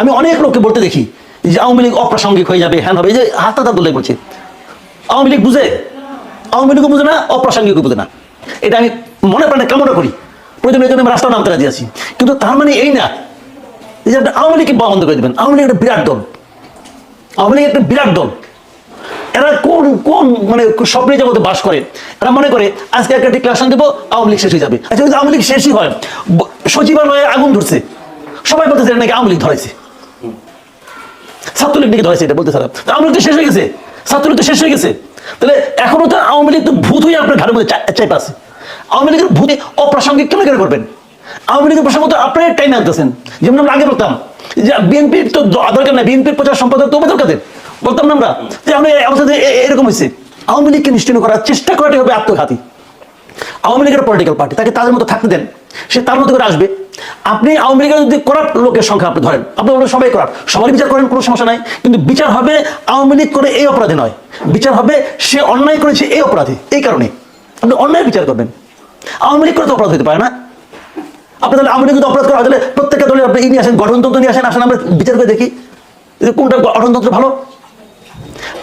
আমি অনেক লোককে বলতে দেখি যে আওয়ামী লীগ অপ্রাসঙ্গিক হয়ে যাবে, হ্যান হবে। এই যে হাত হাত দোলাই করছে আওয়ামী লীগ বুঝে? আওয়ামী লীগও বুঝে না, অপ্রাসঙ্গিকও বুঝে না। এটা আমি মনে প্রাণে কামনা করি। প্রয়োজন জন্য আমি রাস্তাও নামতে রাজি আছি। কিন্তু তার মানে এই না যে আপনি আওয়ামী লীগকে বন্ধ করে দেবেন। আওয়ামী লীগ একটা বিরাট দল। আওয়ামী লীগ একটা বিরাট দল। এরা কোন কোন মানে স্বপ্নে জগতে বাস করে, এরা মনে করে, আজকে একটা ডিক্লারেশন দেবো, আওয়ামী লীগ শেষ হয়ে যাবে। আচ্ছা যদি আওয়ামী লীগ শেষই হয় সচিবালয়ে আগুন ধরছে। সবাই বলতেছে নাকি আওয়ামী লীগ ধরেছে। ছাত্রলীগ নাকি ধরেছে এটা বলতে স্যার আওয়ামী লীগ শেষ হয়ে গেছে। ছাত্রলীগ তো শেষ হয়ে গেছে। তাহলে এখনও তো আওয়ামী লীগ তো ভূত হয়ে আপনার ঘাড়ের মধ্যে চাইপা আছে। আওয়ামী লীগের ভূতে অপ্রাসঙ্গিক কেন কেন করবেন? আওয়ামী লীগের প্রসঙ্গ তো আপনারাই টাইম আনতেছেন। যেমন আমরা আগে বলতাম যে বিএনপির তো দরকার নাই বিএনপির প্রচার সম্পাদক তো আমাদের কাদের বলতাম না আমরা যে আমরা অবস্থাতে এরকম হয়েছে। আওয়ামী লীগকে নিশ্চিন্ন করার চেষ্টা করাটাই হবে আত্মঘাতী। আওয়ামী লীগের পলিটিক্যাল পার্টি তাকে তাদের মতো থাকতে দেন। সে তার মতো করে আসবে। আপনি আওয়ামী লীগের যদি করাপ্ট লোকের সংখ্যা আপনি ধরেন, আপনি বলেন সবাই করাপ্ট সবাই বিচার করেন, কোনো সমস্যা নাই। কিন্তু বিচার হবে আওয়ামী লীগ করে এই অপরাধী নয়। বিচার হবে সে অন্যায় করেছে এই অপরাধী, এই কারণে। আপনি অন্যায় বিচার করবেন। আওয়ামী লীগ করে তো অপরাধ হতে পারে না। আপনি তাহলে আওয়ামী লীগ অপরাধ করা, তাহলে প্রত্যেকটা দলের আপনি ই নিয়ে আসেন, গঠনতন্ত্র নিয়ে আসেন আসেন, আমরা বিচার করে দেখি। কোনটা গঠনতন্ত্র ভালো?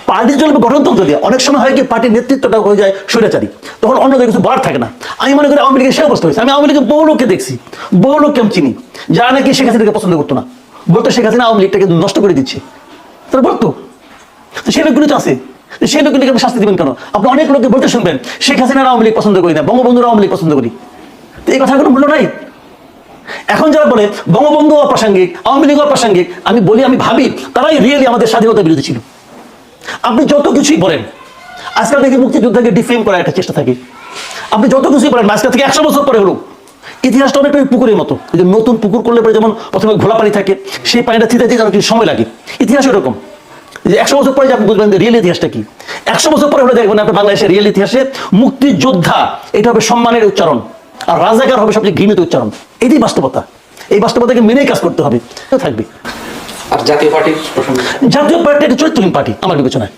পার্টি চলবে গঠনতন্ত্র দিয়ে, অনেক সময় হয় কি পার্টির নেতৃত্বটা হয়ে যায় স্বৈরাচারী। তখন অন্যদের কিছু বলার থাকে না। আমি মনে করি আওয়ামী লীগের সে অবস্থা হয়েছে। আমি আওয়ামী লীগের বহু লোককে দেখছি, বহু লোককে আমি চিনি। যারা নাকি শেখ হাসিনাকে পছন্দ করতো না। বলতো শেখ হাসিনা আওয়ামী লীগটাকে নষ্ট করে দিচ্ছে। তারা বলতো সেই লোকগুলো তো আছে। সেই লোকগুলিকে আপনি শাস্তি দিবেন কেন? আপনি অনেক লোককে বলতে শুনবেন, শেখ হাসিনার আওয়ামী লীগ পছন্দ করি না, বঙ্গবন্ধুর আওয়ামী লীগ পছন্দ করি। তো এই কথার কোনো মূল্য নাই। এখন যারা বলে, বঙ্গবন্ধু অপ্রাসঙ্গিক, আওয়ামী লীগ অপ্রাসঙ্গিক, আমি বলি, আমি ভাবি, তারাই রিয়েলি আমাদের স্বাধীনতা বিরোধী ছিল। আপনি যত কিছুই বলেন, আজকাল থেকে মুক্তিযোদ্ধাকে ডিফেম করার একটা চেষ্টা থাকে। আপনি যত কিছুই বলেন, আজকাল থেকে একশো বছর পরে হলো। ইতিহাসটা অনেকটা ওই পুকুরের মতো। যে নতুন পুকুর করলে পরে যেমন প্রথমে ঘোলা পানি থাকে, সেই পানিটা থিতে দিতে অনেক সময় লাগে। ইতিহাস এরকম যে একশো বছর পরে যে আপনি বুঝবেন রিয়েল ইতিহাসটা কি। একশো বছর পরে হলে দেখবেন আপনার বাংলাদেশের রিয়েল ইতিহাসে মুক্তিযোদ্ধা, এটা হবে সম্মানের উচ্চারণ। আর রাজাকার হবে সবচেয়ে ঘৃণিত উচ্চারণ। এটাই বাস্তবতা। এই বাস্তবতাকে মেনেই কাজ করতে হবে। থাকবে। আর জাতীয় পার্টির জাতীয় পার্টি একটা চরিত্রহীন পার্টি আমার বিবেচনায়।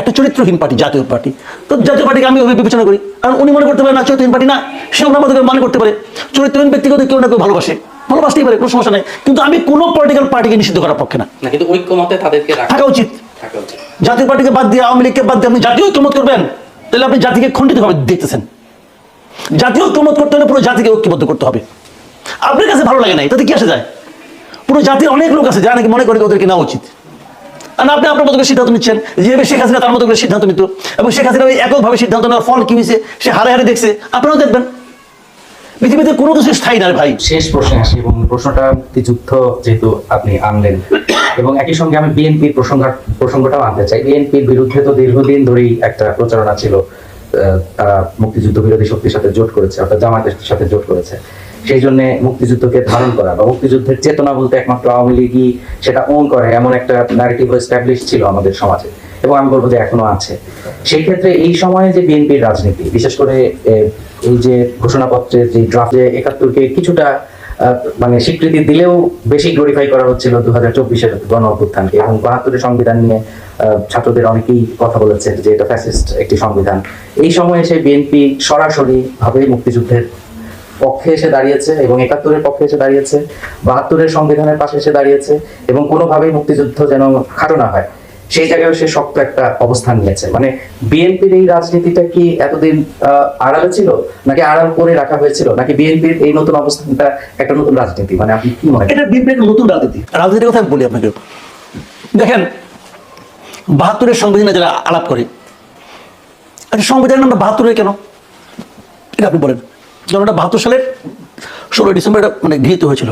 একটা চরিত্রহীন পার্টি জাতীয় পার্টি। তো জাতীয় পার্টিকে আমি ওইভাবে বিবেচনা করি। কারণ উনি মনে করতে পারে না চরিত্রহীন পার্টি না সে ওনার মতো মনে করতে পারে। চরিত্রহীন ব্যক্তিগত কেউ না কেউ ভালোবাসে। ভালোবাসতেই পারে কোনো সমস্যা নাই। কিন্তু আমি কোনো পলিটিক্যাল পার্টিকে নিষিদ্ধ করার পক্ষে না। না কিন্তু ঐক্যমতে তাদেরকে থাকা উচিত। জাতীয় পার্টিকে বাদ দিয়ে আওয়ামী লীগকে বাদ দিয়ে আপনি জাতীয় ঐক্যমত করবেন? তাহলে আপনি জাতিকে খণ্ডিতভাবে দেখতেছেন। জাতীয় ঐক্যমত করতে হলে পুরো জাতিকে ঐক্যবদ্ধ করতে হবে। আপনার কাছে ভালো লাগে নাই তাতে কি আসে যায়? পুরো জাতির অনেক লোক আছে যারা নাকি মনে করে ওদেরকে নেওয়া উচিত। আর আপনি আপনার মতো করে সিদ্ধান্ত নিচ্ছেন শেখ হাসিনা তার মতো করে সিদ্ধান্ত নিত, এবং শেখ হাসিনা ওই এককভাবে সিদ্ধান্ত নেওয়ার ফল কি হয়েছে, সে হারে হারে দেখছে, আপনারাও দেখবেন। পৃথিবীতে কোনো কিছু স্থায়ী ভাই। শেষ প্রশ্নে আসি, এবং প্রশ্নটা মুক্তিযুদ্ধ যেহেতু আপনি আনলেন। এবং একই সঙ্গে আমি বিএনপির প্রসঙ্গ প্রসঙ্গটাও আনতে চাই। বিএনপির বিরুদ্ধে তো দীর্ঘদিন ধরেই একটা প্রচারণা ছিল তারা মুক্তিযুদ্ধ বিরোধী শক্তির সাথে জোট করেছে, অর্থাৎ জামাতের সাথে জোট করেছে। সেই জন্য মুক্তিযুদ্ধকে ধারণ করা বা মুক্তিযুদ্ধের চেতনা বলতে একমাত্র আওয়ামী লীগই সেটা ওন করে, এমন একটা ন্যারেটিভ এস্টাবলিশ ছিল আমাদের সমাজে এবং আমি বলব যে এখনও আছে। সেই ক্ষেত্রে এই সময়ে যে বিএনপির রাজনীতি, বিশেষ করে এই যে ঘোষণাপত্রের যে ড্রাফট যে একাত্তরকে কিছুটা মানে স্বীকৃতি দিলেও বেশি গ্লোরিফাই করা হচ্ছিল দু হাজার চব্বিশের গণ অভ্যুত্থানকে এবং বাহাত্তরের সংবিধান নিয়ে ছাত্রদের অনেকেই কথা বলেছে যে এটা ফ্যাসিস্ট একটি সংবিধান। এই সময়ে এসে বিএনপি সরাসরি ভাবে মুক্তিযুদ্ধের পক্ষে এসে দাঁড়িয়েছে এবং একাত্তরের পক্ষে এসে দাঁড়িয়েছে, বাহাত্তরের সংবিধানের পাশে এসে দাঁড়িয়েছে এবং কোনোভাবেই মুক্তিযুদ্ধ যেন খাটো না হয়। সেই জায়গায় সে শক্ত একটা অবস্থান নিয়েছে। মানে বিএনপির এই রাজনীতিটা কি এতদিন আড়ালে ছিল? নাকি আড়াল করে রাখা হয়েছিল? নাকি বিএনপির এই নতুন অবস্থানটা একটা নতুন রাজনীতি? মানে আপনি কি মনে এটা বিএনপির নতুন রাজনীতি। রাজনীতির কথা আমি বলি আপনাকে। দেখেন, বাহাত্তরের সংবিধানে যারা আলাপ করে আচ্ছা সংবিধানের বাহাত্তরের কেন? এটা আপনি বলেন। যেমন এটা বাহাত্তর সালের ষোলোই ডিসেম্বর এটা মানে গৃহীত হয়েছিল।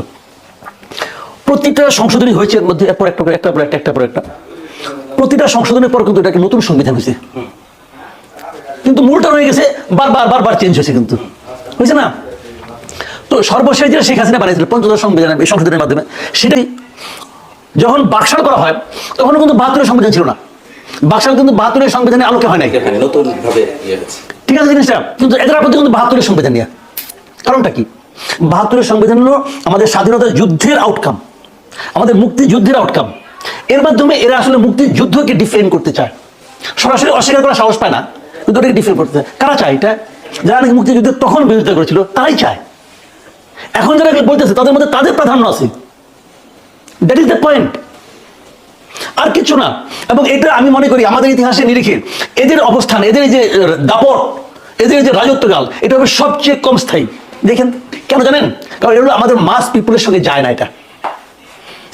প্রতিটা সংশোধনী হয়েছে এর মধ্যে একটা করে একটা পর একটা একটা পর একটা। প্রতিটা সংশোধনের পর কিন্তু এটা একটা নতুন সংবিধান হয়েছে। কিন্তু মূলটা রয়ে গেছে বারবার বারবার চেঞ্জ হয়েছে কিন্তু। হয়েছে না? তো সর্বশেষ যেটা শেখ হাসিনা বানিয়েছিল পঞ্চদশ সংবিধান এই সংশোধনের মাধ্যমে সেটাই যখন বাকশাল করা হয় তখন কিন্তু বাহাত্তরের সংবিধান ছিল না। বাকশাল কিন্তু বাহাত্তরের সংবিধানের আলোকে হয় নাই। এখানে নতুন ভাবে ইয়ে ঠিক আছে জিনিসটা? কিন্তু এদের আপত্তি কিন্তু বাহাত্তরের সংবিধান নিয়ে। কারণটা কি? বাহাত্তরের সংবিধান হলো আমাদের স্বাধীনতা যুদ্ধের আউটকাম আমাদের মুক্তিযুদ্ধের আউটকাম এর মাধ্যমে এরা আসলে মুক্তিযুদ্ধকে ডিফেন্ড করতে চায়। সরাসরি অস্বীকার করার সাহস পায় না, কিন্তু ওটাকে ডিফেন্ড করতে চায়। কারা চায় এটা? যারা নাকি মুক্তিযুদ্ধের তখন বিরোধিতা করেছিল, তারাই চায়। এখন যারা বলতেছে, তাদের মধ্যে তাদের প্রাধান্য আছে। দ্যাট ইজ দ্য পয়েন্ট আর কিছু না। এবং এটা আমি মনে করি আমাদের ইতিহাসে নিরিখে এদের অবস্থান, এদের এই যে দাপট, এদের যে রাজত্বকাল, এটা হবে সবচেয়ে কম স্থায়ী। দেখেন, কেন জানেন? কারণ এগুলো আমাদের মাস পিপুলের সঙ্গে যায় না এটা।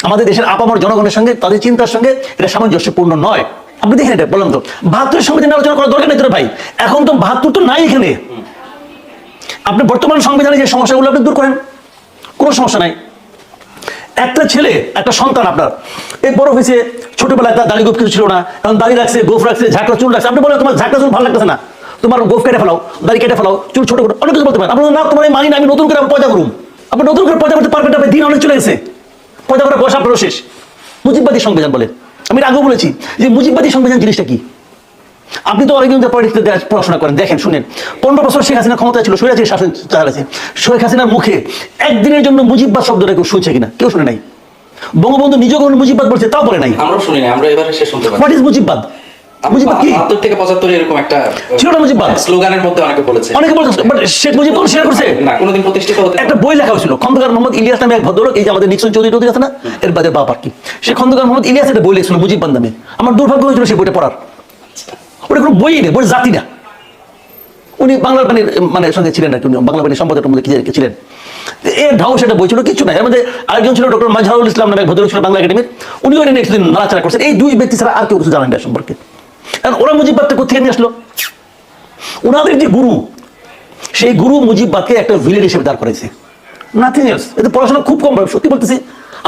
আমাদের দেশের আপামর জনগণের সঙ্গে, তাদের চিন্তার সঙ্গে এটা সামঞ্জস্যপূর্ণ নয়। আপনি দেখেন এটা বললাম তো। বাহাত্তরের সংবিধান আলোচনা করার দরকার নেই তোর ভাই। এখন তো বাহাত্তর তো নাই এখানে। আপনি বর্তমান সংবিধানে যে সমস্যাগুলো আপনি দূর করেন, কোনো সমস্যা নাই। একটা ছেলে, একটা সন্তান আপনার এই বড় হয়েছে, ছোটবেলায় তার দাড়ি গোফ কিছু ছিল না এখন দাড়ি রাখছে গোফ রাখছে, ঝাঁকড়া চুল রাখছে। আপনি বলেন, তোমার ঝাঁকড়া চুল ভালো লাগতেছে না? তোমার গোফ কেটে ফেলাও দাড়ি কেটে ফেলাও চুল ছোট করে অনেক কিছু বলতে পারেন আপনার না তোমার মানি না আমি নতুন করে পয়দা করুন আপনি নতুন করে পয়দা করতে পারবেন আপনি দিন অনেক চলে গেছে। পয়দা করার বয়স আপনারও শেষ। মুজিববাদী সংবিধান বলে আমি আগেও বলেছি যে মুজিববাদী সংবিধান জিনিসটা কি? আপনি তো অনেকদিন পলিটিক্স পড়াশোনা করেন দেখেন শুনেন। পনেরো বছর শেখ হাসিনা ক্ষমতা ছিল সৈরাজি শাসন চালাচ্ছে শেখ হাসিনার মুখে একদিনের জন্য মুজিববাদ শব্দটা কেউ শুনছে কিনা? কেউ শুনে নাই। বঙ্গবন্ধু নিজেও কখনো মুজিববাদ বলছে তাও বলে নাই। আমরাও শুনি আমরা এবারে সে শুনতে পারি হোয়াট ইজ মুজিববাদ? মুজিববাদ কি থেকে পঁচাত্তর এরকম একটা ছিল না মুজিববাদ? স্লোগানের মধ্যে অনেকে বলেছে। অনেকে বলছে বাট শেখ মুজিব কোন শেয়ার করছে? না কোনোদিন প্রতিষ্ঠিত হতে একটা বই লেখা হয়েছিল খন্দকার মোহাম্মদ ইলিয়াস নামে এক ভদ্রলোক এই যে আমাদের নিক্সন চৌধুরী চৌধুরী আছে না এর বাদের বাপ আর কি। সে খন্দকার মোহাম্মদ ইলিয়াস একটা বই লিখছিল মুজিববাদ নামে। আমার দুর্ভাগ্য হয়েছিল সেই বইটা পড়ার। ওটা কোনো বই নেই বই জাতি না। উনি বাংলার পানির মানে সঙ্গে ছিলেন আর কি বাংলা পানির সম্পাদকের মধ্যে কি ছিলেন। এর ঢাও সেটা বই ছিল কিছু নাই। এর মধ্যে আরেকজন ছিল ডক্টর মাজহারুল ইসলাম নামে এক ভদ্রলোক ছিল বাংলা একাডেমির। উনিও এটা নিয়ে কিছুদিন নাড়াচাড়া করছেন। এই দুই ব্যক্তি ছাড়া আর কেউ কিছু জানেন না সম্পর্কে। কারণ ওরা মুজিববাদটা কোথেকে নিয়ে আসলো? ওনাদের যে গুরু, সেই গুরু মুজিববাদকে একটা ভিলেন হিসেবে দাঁড় করেছে নাথিং এলস এদের পড়াশোনা খুব কম ভাবে সত্যি বলতেছি,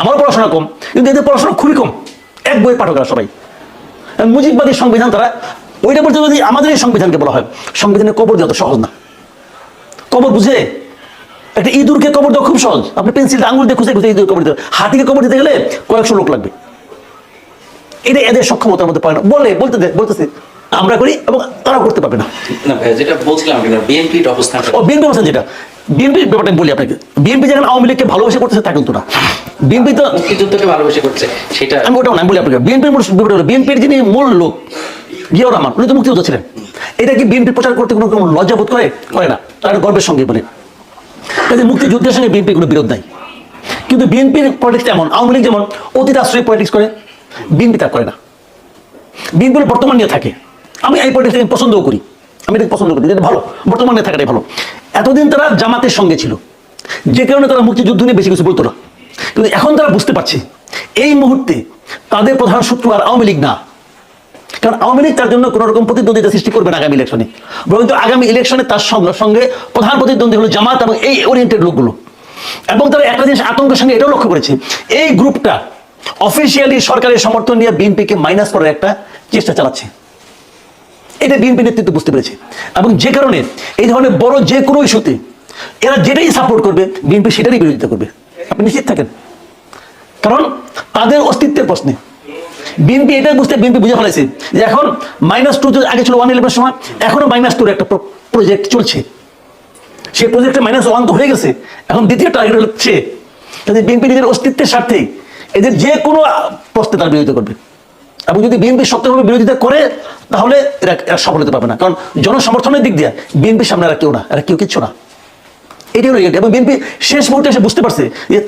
আমারও পড়াশোনা কম, কিন্তু এদের পড়াশোনা খুবই কম। এক বই পাঠকরা সবাই। আর মুজিববাদী সংবিধান তারা, ওইটা বলতে যদি আমাদের এই সংবিধানকে বলা হয়, সংবিধানের কবর দেওয়া তো সহজ না। কবর বুঝে একটা ইঁদুরকে কবর দেওয়া খুব সহজ। আপনি পেন্সিল আঙুল দিয়ে খুঁজে খুঁজে ইঁদুর কবর দিতে হাতিকে কবর দিতে গেলে কয়েকশো লোক লাগবে। এটা এদের সক্ষমতার মধ্যে পায় না। বলে বলতে বলতেছে আমরা করি এবং তারা করতে পারবে না। যেটা বলছিলাম বিএনপির অবস্থান ও বিএনপি অবস্থান যেটা? বিএনপির ব্যাপারটা বলি আপনাকে। বিএনপি যেখানে আওয়ামী লীগকে ভালোবেসে করতেছে তা কিন্তু না। বিএনপি তো মুক্তিযুদ্ধকে ভালোবেসে করছে সেটা আমি ওটা না বলি আপনাকে বিএনপির মূল ব্যাপারটা হলো বিএনপির যিনি মূল লোক জিয়াউর রহমান উনি তো মুক্তিযোদ্ধা ছিলেন। এটা কি বিএনপি প্রচার করতে কোনো কোনো লজ্জা বোধ করে? করে না। তারা গর্বের সঙ্গে বলে। কাজে মুক্তিযুদ্ধের সঙ্গে বিএনপির কোনো বিরোধ নাই। কিন্তু বিএনপির পলিটিক্স এমন আওয়ামী লীগ যেমন অতীত আশ্রয় পলিটিক্স করে বিএনপি তা করে না। বিএনপির বর্তমান নিয়ে থাকে। আমি এই পলিটিক্স পছন্দও করি। আমি এটাকে পছন্দ করি। এটা ভালো। বর্তমান নিয়ে থাকাটাই ভালো। এতদিন তারা জামাতের সঙ্গে ছিল। যে কারণে তারা মুক্তিযুদ্ধ নিয়ে বেশি কিছু বলতো না। কিন্তু এখন তারা বুঝতে পারছে, এই মুহূর্তে তাদের প্রধান শত্রু আর আওয়ামী লীগ না। কারণ আওয়ামী লীগ তার জন্য কোনো রকম প্রতিদ্বন্দ্বিতা সৃষ্টি করবে না আগামী ইলেকশনে বরং আগামী ইলেকশনে তার সঙ্গে সঙ্গে প্রধান প্রতিদ্বন্দ্বী হলো জামাত এবং এই ওরিয়েন্টেড লোকগুলো। এবং তারা একটা জিনিস আতঙ্কের সঙ্গে এটাও লক্ষ্য করেছে। এই গ্রুপটা অফিসিয়ালি সরকারের সমর্থন নিয়ে বিএনপিকে মাইনাস করার একটা চেষ্টা চালাচ্ছে। এটা বিএনপি নেতৃত্ব বুঝতে পেরেছে। এবং যে কারণে এই ধরনের বড় যে কোনো ইস্যুতে এরা যেটাই সাপোর্ট করবে, বিএনপি সেটারই বিরোধিতা করবে। আপনি নিশ্চিত থাকেন? কারণ তাদের অস্তিত্বের প্রশ্নে। বিএনপি এটাই বুঝতে, বিএনপি বুঝে ফেলেছে যে এখন মাইনাস টু আগে ছিল ওয়ান ইলেভেন সময়, এখনও মাইনাস টুর একটা প্রজেক্ট চলছে। সেই প্রজেক্টে মাইনাস ওয়ান তো হয়ে গেছে। এখন দ্বিতীয় টার্গেট হচ্ছে বিএনপি নিজের অস্তিত্বের স্বার্থে এদের যে কোনো প্রশ্নে তার বিরোধিতা করবে। এবং যদি বিএনপি সত্যভাবে বিরোধিতা করে, তাহলে এরা এরা সফল হতে পারবে না। কারণ জনসমর্থনের দিক দিয়ে বিএনপির সামনে এরা কেউ না, এরা কেউ কিচ্ছু না। এটি হলো। এবং বিএনপি শেষ মুহূর্তে এসে বুঝতে পারছে যে